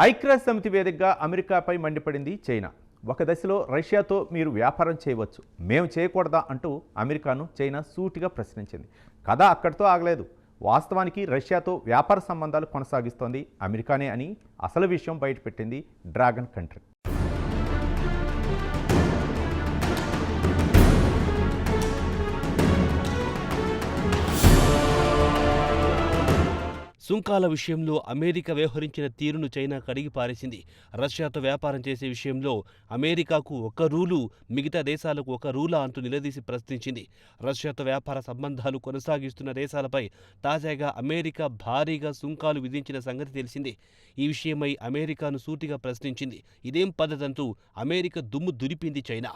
ఐక్యరాజ్య సమితి వేదికగా అమెరికాపై మండిపడింది చైనా. ఒక దశలో రష్యాతో మీరు వ్యాపారం చేయవచ్చు. మేము చేయకూడదా అంటూ అమెరికాను చైనా సూటిగా ప్రశ్నించింది. కథ అక్కడితో ఆగలేదు. వాస్తవానికి రష్యాతో వ్యాపార సంబంధాలు కొనసాగిస్తోంది అమెరికానే అని అసలు విషయం బయటపెట్టింది డ్రాగన్ కంట్రీ. సుంకాల విషయంలో అమెరికా వ్యవహరించిన తీరును చైనా కడిగి పారేసింది. రష్యాతో వ్యాపారం చేసే విషయంలో అమెరికాకు ఒక రూలు మిగతా దేశాలకు ఒక రూలా అంటూ నిలదీసి ప్రశ్నించింది. రష్యాతో వ్యాపార సంబంధాలు కొనసాగిస్తున్న దేశాలపై తాజాగా అమెరికా భారీగా సుంకాలు విధించిన సంగతి తెలిసింది. ఈ విషయమై అమెరికాను సూటిగా ప్రశ్నించింది. ఇదేం పద్ధతంటూ అమెరికా దుమ్ము దులిపింది చైనా.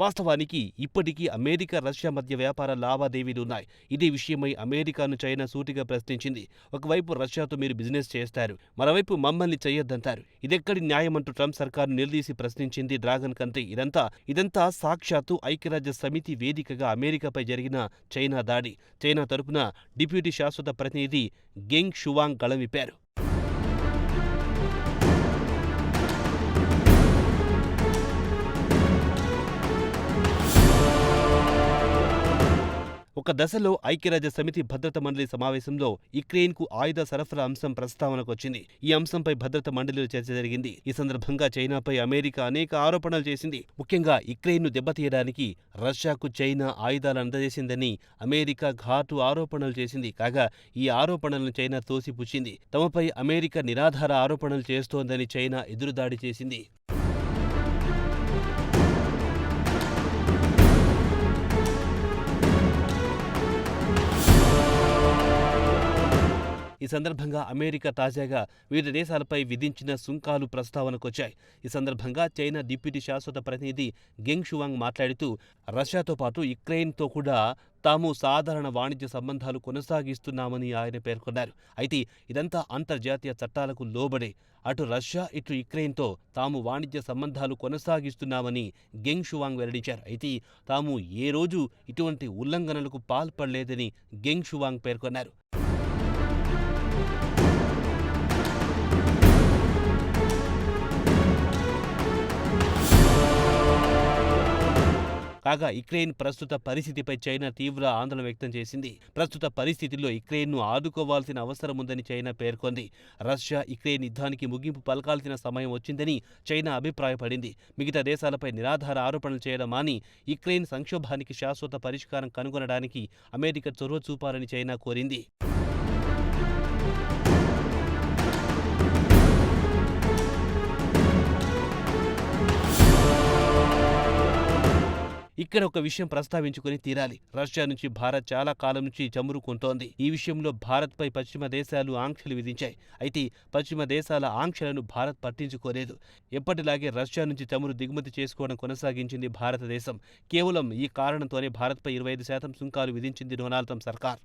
వాస్తవానికి ఇప్పటికీ అమెరికా రష్యా మధ్య వ్యాపార లావాదేవీలున్నాయి. ఇదే విషయమై అమెరికాను చైనా సూటిగా ప్రశ్నించింది. ఒకవైపు రష్యాతో మీరు బిజినెస్ చేస్తారు మరోవైపు మమ్మల్ని చేయొద్దంటారు ఇదెక్కడి న్యాయమంటూ ట్రంప్ సర్కారు నిలదీసి ప్రశ్నించింది డ్రాగన్ కంట్రీ ఇదంతా. ఇదంతా సాక్షాత్తు ఐక్యరాజ్య సమితి వేదికగా అమెరికాపై జరిగిన చైనా దాడి. చైనా తరపున డిప్యూటీ శాశ్వత ప్రతినిధి గెంగ్ షువాంగ్ గళమిప్పారు ఒక దశలో ఐక్యరాజ్య సమితి భద్రత మండలి సమావేశంలో యుక్రెయిన్కు ఆయుధ సరఫరా అంశం ప్రస్తావనకు వచ్చింది ఈ అంశంపై భద్రత మండలిలో చర్చ జరిగింది. ఈ సందర్భంగా చైనాపై అమెరికా అనేక ఆరోపణలు చేసింది. ముఖ్యంగా యుక్రెయిన్ను దెబ్బతీయడానికి రష్యాకు చైనా ఆయుధాలు అందజేసిందని అమెరికా ఘాటు ఆరోపణలు చేసింది. కాగా ఈ ఆరోపణలను చైనా తోసిపుచ్చింది. తమపై అమెరికా నిరాధార ఆరోపణలు చేస్తోందని చైనా ఎదురుదాడి చేసింది. ఈ సందర్భంగా అమెరికా తాజాగా వివిధ దేశాలపై విధించిన సుంకాలు ప్రస్తావనకొచ్చాయి. ఈ సందర్భంగా చైనా డిప్యూటీ శాశ్వత ప్రతినిధి గెంగ్ షువాంగ్ మాట్లాడుతూ రష్యాతో పాటు యుక్రెయిన్తో కూడా తాము సాధారణ వాణిజ్య సంబంధాలు కొనసాగిస్తున్నామని ఆయన పేర్కొన్నారు. అయితే ఇదంతా అంతర్జాతీయ చట్టాలకు లోబడే అటు రష్యా ఇటు యుక్రెయిన్తో తాము వాణిజ్య సంబంధాలు కొనసాగిస్తున్నామని గెంగ్ షువాంగ్ వెల్లడించారు. అయితే తాము ఏ రోజు ఇటువంటి ఉల్లంఘనలకు పాల్పడలేదని గెంగ్ షువాంగ్ పేర్కొన్నారు. కాగా యుక్రెయిన్ ప్రస్తుత పరిస్థితిపై చైనా తీవ్ర ఆందోళన వ్యక్తం చేసింది. ప్రస్తుత పరిస్థితుల్లో యుక్రెయిన్ను ఆదుకోవాల్సిన అవసరం ఉందని చైనా పేర్కొంది. రష్యా యుక్రెయిన్ యుద్ధానికి ముగింపు పలకాల్సిన సమయం వచ్చిందని చైనా అభిప్రాయపడింది. మిగతా దేశాలపై నిరాధార ఆరోపణలు చేయడం మాని యుక్రెయిన్ సంక్షోభానికి శాశ్వత పరిష్కారం కనుగొనడానికి అమెరికా చొరవ చూపాలని చైనా కోరింది. ఇక్కడ ఒక విషయం ప్రస్తావించుకుని తీరాలి. రష్యా నుంచి భారత్ చాలా కాలం నుంచి చమురు కొంటోంది. ఈ విషయంలో భారత్పై పశ్చిమ దేశాలు ఆంక్షలు విధించాయి. అయితే పశ్చిమ దేశాల ఆంక్షలను భారత్ పట్టించుకోలేదు. ఎప్పటిలాగే రష్యా నుంచి చమురు దిగుమతి చేసుకోవడం కొనసాగించింది భారతదేశం. కేవలం ఈ కారణంతోనే భారత్పై ఇరవై ఐదు శాతం సుంకాలు విధించింది డొనాల్డ్ ట్రంప్ సర్కార్.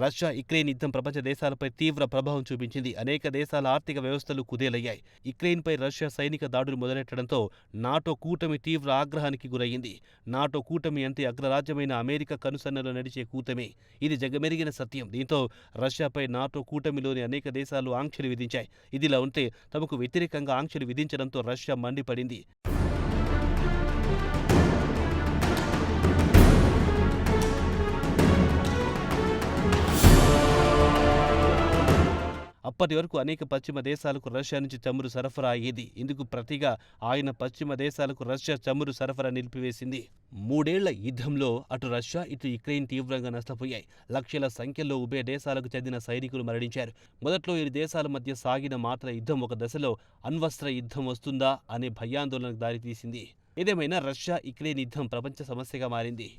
రష్యా యుక్రెయిన్ యుద్ధం ప్రపంచ దేశాలపై తీవ్ర ప్రభావం చూపించింది. అనేక దేశాల ఆర్థిక వ్యవస్థలు కుదేలయ్యాయి. యుక్రెయిన్పై రష్యా సైనిక దాడులు మొదలెట్టడంతో నాటో కూటమి తీవ్ర ఆగ్రహానికి గురయ్యింది నాటో కూటమి అంతే అగ్రరాజ్యమైన అమెరికా కనుసన్నలో నడిచే కూటమి. ఇది జగమెరిగిన సత్యం. దీంతో రష్యాపై నాటో కూటమిలోని అనేక దేశాలు ఆంక్షలు విధించాయి. ఇదిలా ఉంటే తమకు వ్యతిరేకంగా ఆంక్షలు విధించడంతో రష్యా మండిపడింది. అప్పటి వరకు అనేక పశ్చిమ దేశాలకు రష్యా నుంచి చమురు సరఫరా అయ్యేది. ఇందుకు ప్రతిగా ఆయన పశ్చిమ దేశాలకు రష్యా చమురు సరఫరా నిలిపివేసింది. మూడేళ్ళ యుద్ధంలో అటు రష్యా ఇటు యుక్రెయిన్ తీవ్రంగా నష్టపోయాయి. లక్షల సంఖ్యలో ఉభయ దేశాలకు చెందిన సైనికులు మరణించారు. మొదట్లో ఇరు దేశాల మధ్య సాగిన మాత్ర యుద్ధం ఒక దశలో అణ్వస్త్ర యుద్ధం వస్తుందా అనే భయాందోళనకు దారితీసింది. ఏదేమైనా రష్యా యుక్రెయిన్ యుద్ధం ప్రపంచ సమస్యగా మారింది.